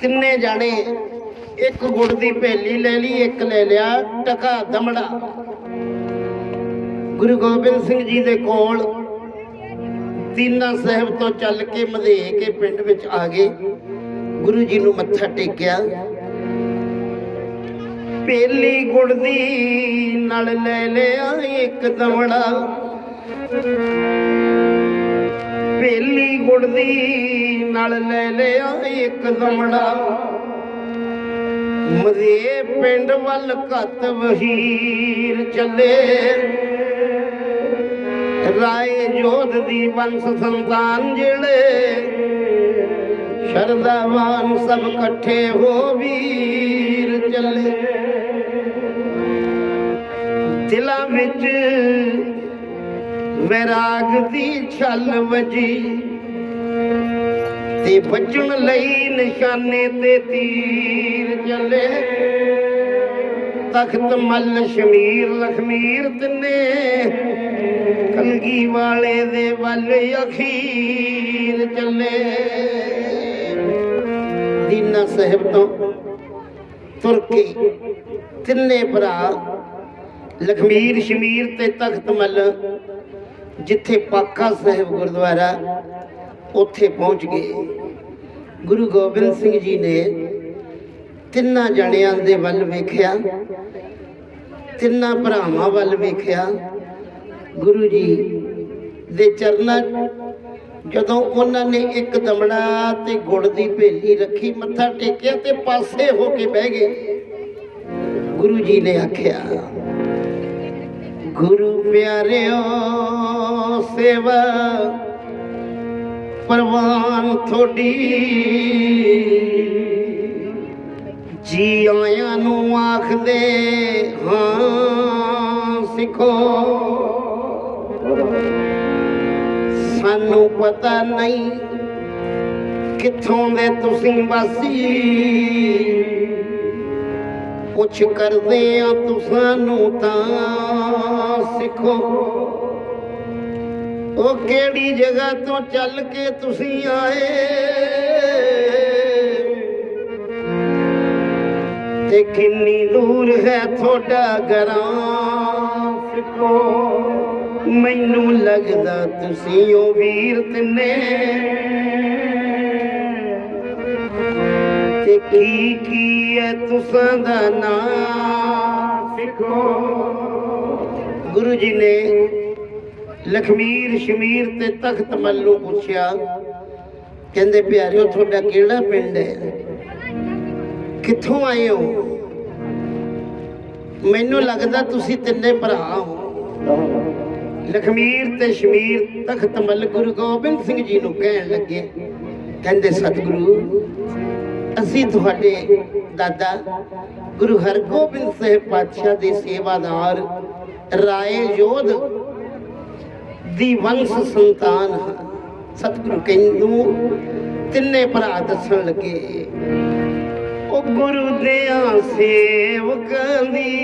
ਤਿੰਨੇ ਜਾਣੇ ਇੱਕ ਗੁੜ ਦੀ ਭੇਲੀ ਲੈ ਲਈ, ਇੱਕ ਲੈ ਲਿਆ ਟਕਾ ਦਮੜਾ। ਗੁਰੂ ਗੋਬਿੰਦ ਸਿੰਘ ਜੀ ਦੇ ਕੋਲ ਤੀਨਾ ਸਾਹਿਬ ਤੋਂ ਚੱਲ ਕੇ ਮਧੇ ਕੇ ਪਿੰਡ ਵਿੱਚ ਆ ਗਏ। ਗੁਰੂ ਜੀ ਨੂੰ ਮੱਥਾ ਟੇਕਿਆ। ਪੇਲੀ ਗੁੜ ਦੀ ਨਾਲ ਲੈ ਲਿਆ, ਇੱਕ ਦਮੜਾ। ਪੇਲੀ ਗੁੜ ਦੀ ਨਾਲ ਲੈ ਲਿਆ ਇੱਕ ਦਮੜਾ ਮਰੇ ਪਿੰਡ ਵੱਲ ਘੱਤ ਵਹੀਰ ਚੱਲੇ। ਰਾਏ ਜੋਧ ਦੀ ਵੰਸ ਸੰਤਾਨ ਜਿਹੜੇ। ਸ਼ਰਦਾਵਾਨ ਸਭ ਇਕੱਠੇ ਹੋ ਵੀਰ ਚੱਲੇ। ਦਿਲਾਂ ਵਿੱਚ ਵੈਰਾਗ ਦੀ ਛਲ ਵਜੀ। ਤੇ ਬਚਣ ਲਈ ਨਿਸ਼ਾਨੇ ਤੇ ਤੀਰ ਚੱਲੇ। ਤਖਤ ਮੱਲ ਸ਼ਮੀਰ, ਲਖਮੀਰ ਤਿੰਨੇ ਕਲਗੀ ਵਾਲੇ ਦੇ ਵੱਲ ਅਖੀਰ ਚੱਲੇ। ਦੀਨਾ ਸਾਹਿਬ ਤੋਂ ਤੁਰ ਕੇ ਤਿੰਨੇ ਭਰਾ, ਲਖਮੀਰ, ਸ਼ਮੀਰ ਤੇ ਤਖਤ ਮੱਲ ਜਿੱਥੇ ਪਾਕਾ ਸਾਹਿਬ ਗੁਰਦੁਆਰਾ, ਉੱਥੇ ਪਹੁੰਚ ਗਏ। ਗੁਰੂ ਗੋਬਿੰਦ ਸਿੰਘ ਜੀ ਨੇ ਤਿੰਨਾਂ ਜਣਿਆਂ ਦੇ ਵੱਲ ਵੇਖਿਆ, ਤਿੰਨਾਂ ਭਰਾਵਾਂ ਵੱਲ ਵੇਖਿਆ। ਗੁਰੂ ਜੀ ਦੇ ਚਰਨਾਂ ਜਦੋਂ ਉਹਨਾਂ ਨੇ ਇੱਕ ਦਮੜਾ ਤੇ ਗੁੜ ਦੀ ਭੇਲੀ ਰੱਖੀ, ਮੱਥਾ ਟੇਕਿਆ ਤੇ ਪਾਸੇ ਹੋ ਕੇ ਬਹਿ ਗਏ। ਗੁਰੂ ਜੀ ਨੇ ਆਖਿਆ, ਗੁਰੂ ਪਿਆਰਿਓ, ਸੇਵਾ ਪਰਵਾਨ ਥੋੜੀ ਜੀ ਆਇਆਂ ਨੂੰ ਆਖਦੇ, ਹਾਂ, ਸਿੱਖੋ। ਸਾਨੂੰ ਪਤਾ ਨਹੀਂ ਕਿੱਥੋਂ ਦੇ ਤੁਸੀਂ ਵਾਸੀ। ਕੁਛ ਕਰਦੇ ਆ ਤੁਸਾਂ ਤਾਂ ਸਿੱਖੋ। ਉਹ ਕਿਹੜੀ ਜਗ੍ਹਾ ਤੋਂ ਚੱਲ ਕੇ ਤੁਸੀਂ ਆਏ? ਤੇ ਕਿੰਨੀ ਦੂਰ ਹੈ ਤੁਹਾਡਾ ਗਰਾਂ ਸਿੱਖੋ ਮੈਨੂੰ ਲੱਗਦਾ ਤੁਸੀਂ ਉਹ ਵੀਰ ਤਿੰਨੇ। ਤੇ ਕੀ ਕੀ ਹੈ ਤੁਸਾਂ ਦਾ ਨਾਂ ਸਿੱਖੋ ਗੁਰੂ ਜੀ ਨੇ ਲਖਮੀਰ ਸ਼ਮੀਰ ਤੇ ਤਖਤ ਮੱਲ ਨੂੰ ਪੁੱਛਿਆ, ਕਹਿੰਦੇ, ਪਿਆਰਿਓ, ਤੁਹਾਡਾ ਕਿਹੜਾ ਪਿੰਡ ਹੈ? ਕਿੱਥੋਂ ਆਏ ਹੋ? ਮੈਨੂੰ ਲੱਗਦਾ ਤੁਸੀਂ ਤਿੰਨੇ ਭਰਾ ਹੋ। ਲਖਮੀਰ ਤੇ ਸ਼ਮੀਰ ਤਖਤ ਮੱਲ ਗੁਰੂ ਗੋਬਿੰਦ ਸਿੰਘ ਜੀ ਨੂੰ ਕਹਿਣ ਲੱਗੇ, ਕਹਿੰਦੇ, ਸਤਿਗੁਰੂ, ਅਸੀਂ ਤੁਹਾਡੇ ਦਾਦਾ ਗੁਰੂ ਹਰਗੋਬਿੰਦ ਸਾਹਿਬ ਪਾਤਸ਼ਾਹ ਦੇ ਸੇਵਾਦਾਰ ਰਾਏ ਯੋਧ ਦੀ ਵੰਸ਼ ਸੰਤਾਨ ਹਾਂ ਸਤਿਗੁਰੂ ਕਹਿੰਦੂ, ਤਿੰਨੇ ਭਰਾ ਦੱਸਣ ਲੱਗੇ, ਉਹ ਗੁਰੂ ਦਿਆਂ ਸੇਵਕਾਂ ਦੀ,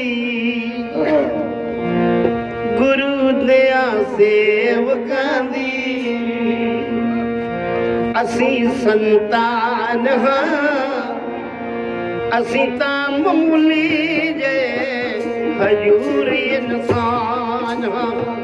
ਗੁਰੂ ਦਿਆਂ ਸੇਵਕਾਂ ਦੀ, ਅਸੀਂ ਸੰਤਾਨ ਹਾਂ, ਅਸੀਂ ਤਾਂ ਮਾਮੂਲੀ ਜੇ ਹਜੂਰ ਇਨਸਾਨ ਹਾਂ।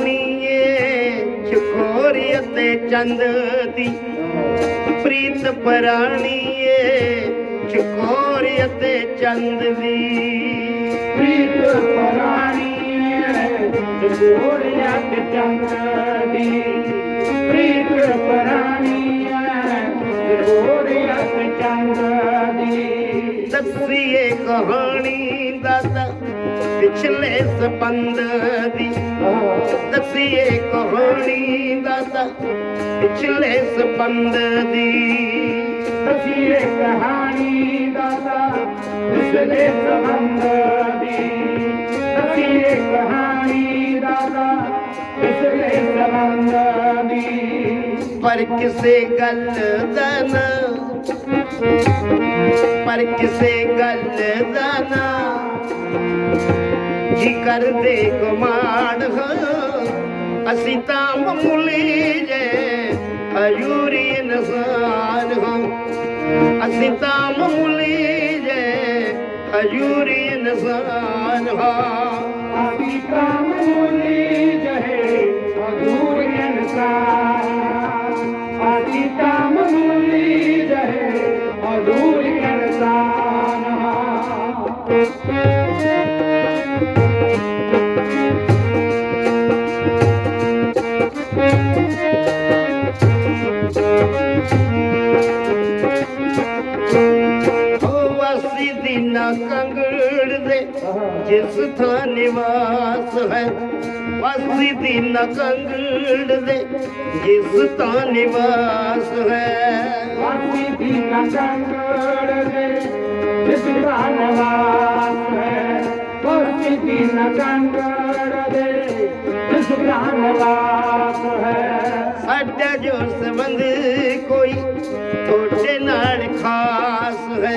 ਪਰਾਣੀਏ ਚਕੋਰੀ ਅਤੇ ਚੰਦ ਦੀ ਪ੍ਰੀਤ ਪਰਾਣੀਏ ਚਕੋਰੀ ਅਤੇ ਚੰਦ ਦੀ ਪ੍ਰੀਤ ਪਰਾਣੀ ਜਗੋਰਿਆ ਤੇ ਚੰਦ ਦੀ ਪ੍ਰੀਤ ਪਰਾਣੀ ਜਗੋਰਿਆ ਤੇ ਚੰਦ ਦੀ ਦੱਸੀਏ ਕਹਾਣੀ ਦਾਦਾ ਪਿਛਲੇ ਸਬੰਧ ਦੀ ਦਸੀਏ ਕਹਾਣੀ ਦਾ ਪਿਛਲੇ ਸਬੰਧ ਦੀ ਦਸੀਏ ਕਹਾਣੀ ਦਾਤਾ ਪਿਛਲੇ ਸੰਬੰਧ ਦੀ ਦਸੀਏ ਕਹਾਣੀ ਦਾਤਾ ਪਿਛਲੇ ਸੰਬੰਧ ਦੀ ਪਰ ਕਿਸੇ ਗੱਲ ਦਾ ਨਾ ਪਰ ਕਿਸੇ ਗੱਲ ਦਾ ਨਾ ਜੀ ਕਰਦੇ ਗੁਮਾਨ ਹਾਂ ਅਸੀਂ ਤਾਂ ਮਾਮੂਲੀ ਜੇ ਹਜੂਰੀ ਇਨਸਾਨ ਹਾਂ ਅਸੀਂ ਤਾਂ ਮਾਮੂਲੀ ਵਾਸੀ ਕੰਗੜ ਦੇ ਜਿਸ ਥਾਂ ਨਿਵਾਸ ਹੈ ਵਾਸੀ ਦੀਨਾ ਕੰਗੜ ਦੇ ਜਿਸ ਥਾਂ ਨਿਵਾਸ ਹੈ। ਵਾਸੀ ਦੀ ਨਕੰਗੜ ਦੇ ਜਿਸ ਦਾ ਨਿਵਾਸ ਹੈ ਵਾਸੀ ਦੀ ਨਕੰਗੜ ਦੇ ਜਿਸ ਦਾ ਨਿਵਾਸ ਹੈ। ਸਾਡਾ ਜੋ ਸੰਬੰਧ ਕੋਈ ਤੁਹਾਡੇ ਨਾਲ ਖਾਸ ਹੈ।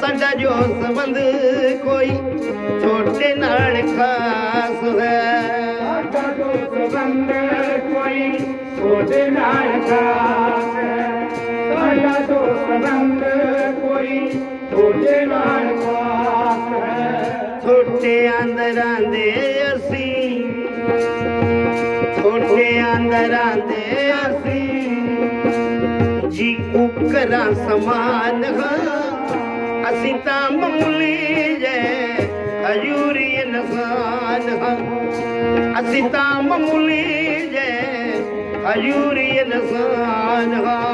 ਸਾਡਾ ਜੋ ਸੰਬੰਧ ਕੋਈ ਤੁਹਾਡੇ ਨਾਲ ਖਾਸ ਹੈ। ਸਾਡਾ ਜੋ ਸੰਬੰਧ ਕੋਈ ਉਹਦੇ ਨਾਲ ਖਾਸ ਹੈ। ਸਾਡਾ ਜੋ ਸੰਬੰਧ ਕੋਈ ਉਹਦੇ ਨਾਲ ਖਾਸ ਹੈ। ਛੋਟੇ ਅੰਦਰਾਂ ਦੇ ਅਸੀਂ ਛੋਟੇ ਅੰਦਰਾਂ ਦੇ ਅਸੀਂ। ਜੀ ਕੁਕਰਾਂ ਸਮਾਨ ਹਾਂ। ਅਸੀਂ ਤਾਂ ਮਾਮੂਲੀ ਜੇ, ਹਜੂਰੀ ਇਨਸਾਨ ਹਾਂ। ਅਸੀਂ ਤਾਂ ਮਾਮੂਲੀ ਜੇ, ਹਜੂਰੀ ਇਨਸਾਨ ਹਾਂ।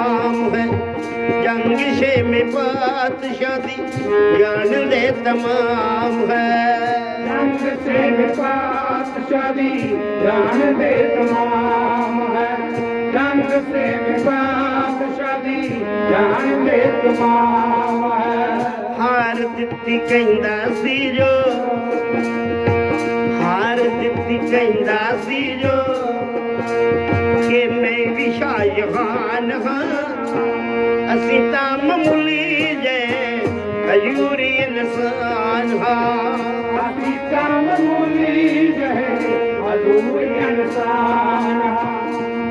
ਜੰਗ ਛੇਵੇਂ ਪਾਤਸ਼ਾਹੀ ਜਾਣਦੇ ਤਮਾਮ ਹੈ। ਰੰਗ ਸੇ ਪਾਤਸ਼ਾਹ ਦੀ ਜਾਨ ਦੇ ਤਮਾਮ ਹੈ। ਰੰਗ ਸੇ ਪਾਤਸ਼ਾਹ ਦੀ ਜਾਨ ਦੇ ਤਮਾਮ ਹੈ। ਹਾਰ ਦਿੱਤੀ ਕਹਿੰਦਾ ਸੀ ਜੋ। ਹਾਰ ਦਿੱਤੀ ਕਹਿੰਦਾ ਸੀ ਜੋ। शाहाना असी तामली जय अयूरियनि साना सीताम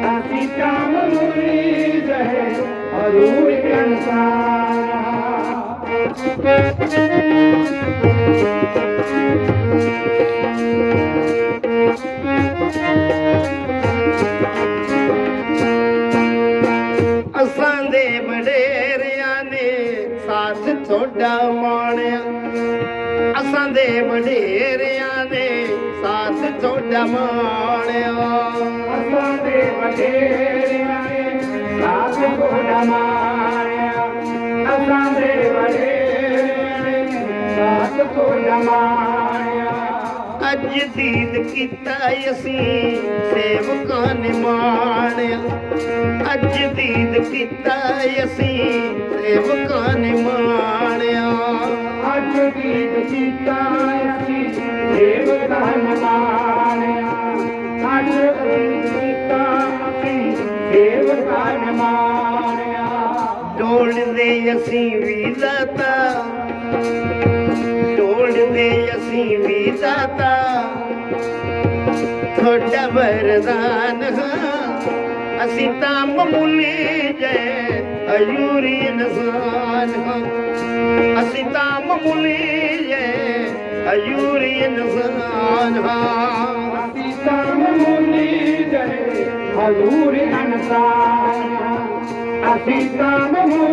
असी तामू अयूरियन सा ਤੁਹਾਡਾ ਮਾਣਿਆ। ਅਸਾਂ ਦੇ ਵਡੇਰਿਆਂ ਨੇ ਸਾਥ ਤੁਹਾਡਾ ਮਾਣਿਆ। ਅਸਾਂ ਦੇ ਵਡੇਰਿਆਂ ਨੇ ਸਾਥ ਕੋਡਾ ਮਾਰਿਆ ਅਸਾਂ ਦੇ ਵਡੇਰਿਆਂ ਨੇ ਸਾਥ ਕੋਡਾ ਮਾਰਿਆ ਅੱਜ ਦੀਦ ਕੀਤਾ ਅਸੀਂ ਸੇਵਕਾਂ ਨੇ ਮਾਣਿਆ। ਅੱਜ ਦੀਦ ਕੀਤਾ ਅਸੀਂ ਸੇਵਕਾਂ ਨੇ ਮਾਣਿਆ ਅੱਜ ਗੀਤ ਕੀਤਾ ਅਸੀਂ ਦੇਵ ਧਨ ਮਾਣਿਆ ਅੱਜ ਗੀਤ ਕੀਤਾ ਅਸੀਂ ਦੇਵ ਧਨ ਮਾਣਿਆ ਡੋਲ ਢੋਲਦੇ ਅਸੀਂ ਵੀ ਦਾਤਾ। ਢੋਲਦੇ ਅਸੀਂ ਵੀ ਦਾਤਾ। ਤੁਹਾਡਾ ਵਰਦਾਨ ਹਾਂ। ਅਸੀਂ ਤਾਂ ਮਾਮੂਲੀ ਜੇ अयूरियनि सान असीताम असीं सान हा जे अयूरी तामूर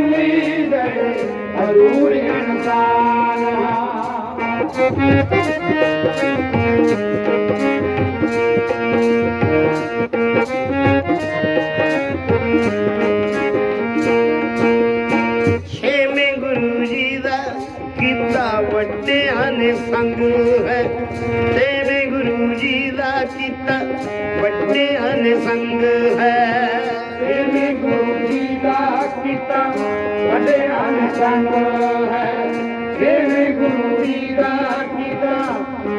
ਵੱਡਿਆਂ ਨੇ ਸੰਗ ਹੈ। ਤੇਰੇ ਗੁਰੂ ਜੀ ਦਾ ਕੀਤਾ ਵੱਡੇ ਅਨਸੰਗ ਹੈ। ਤੇਰੇ ਗੁਰੂ ਜੀ ਦਾ ਕੀਤਾ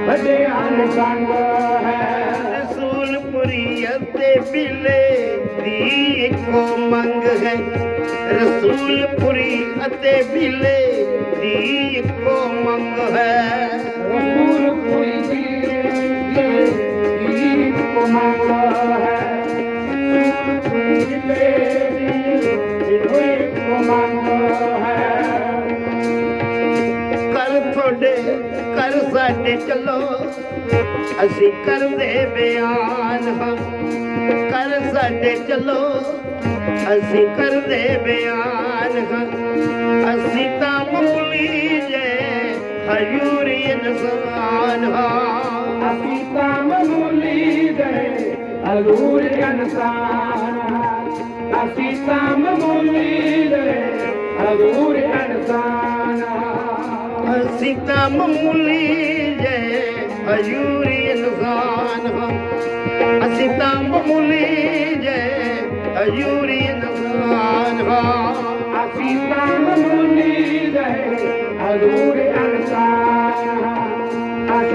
ਵੱਡੇ ਅਨਸੰਗ ਹੈ। ਰਸੂਲਪੁਰੀ ਅਤੇ ਬਿਲੇ ਦੀ ਇੱਕੋ ਮੰਗ ਹੈ। ਰਸੂਲਪੁਰੀ ਅਤੇ ਬਿਲੇ ਦੀ ਇੱਕੋ ਮੰਗ ਹੈ। ਰਸੂਲ ਕੋਈ ਦੀ ਸਾਡੇ ਚੱਲੋ। ਅਸੀਂ ਕਰਦੇ ਬਿਆਨ ਹਾਂ ਕਰ ਸਾਡੇ ਚੱਲੋ। ਅਸੀਂ ਕਰਦੇ ਬਿਆਨ ਹਾਂ ਅਸੀਂ ਤਾਂ ਮਾਮੂਲੀ ਜੇ ਹਯੂਰੀ ਇਨਸਾਨ ਹਾਂ। هي طعام اگور انسان اسي الور اڳور اسي تامي جئي اجوري ها اسي تامي جئي ايوري انسان ها اسي تامي جئي اگور انڊان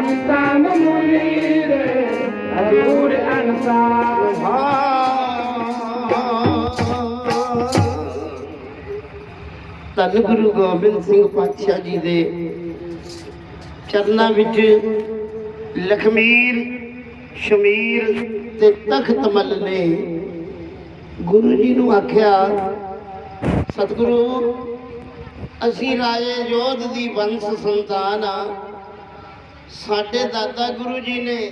ਹਾਂ ਅਸੀਂ ਤਾਂ ਮਾਮੂਲੀ ਧੰਨ ਗੁਰੂ ਗੋਬਿੰਦ ਸਿੰਘ ਪਾਤਸ਼ਾਹ ਜੀ ਦੇ ਚਰਨਾਂ ਵਿੱਚ ਲਖਮੀਰ, ਸ਼ਮੀਰ ਤੇ ਤਖਤ ਮੱਲ ਨੇ ਗੁਰੂ ਜੀ ਨੂੰ ਆਖਿਆ, ਸਤਿਗੁਰੂ, ਅਸੀਂ ਰਾਜੇ ਯੋਧ ਦੀ ਵੰਸ਼ ਸੰਤਾਨ ਆ। ਸਾਡੇ ਦਾਦਾ ਗੁਰੂ ਜੀ ਨੇ,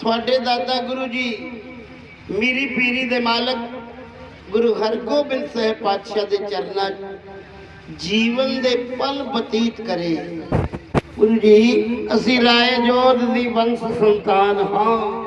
ਤੁਹਾਡੇ ਦਾਦਾ ਗੁਰੂ ਜੀ, ਮੀਰੀ ਪੀਰੀ ਦੇ ਮਾਲਕ ਗੁਰੂ ਹਰਗੋਬਿੰਦ ਸਾਹਿਬ ਪਾਤਸ਼ਾਹ ਦੇ ਚਰਨਾਂ 'ਚ ਜੀਵਨ ਦੇ ਪਲ ਬਤੀਤ ਕਰੇ। ਗੁਰੂ ਜੀ, ਅਸੀਂ ਰਾਏ ਜੋਧ ਦੀ ਵੰਸ਼ ਸੰਤਾਨ ਹਾਂ।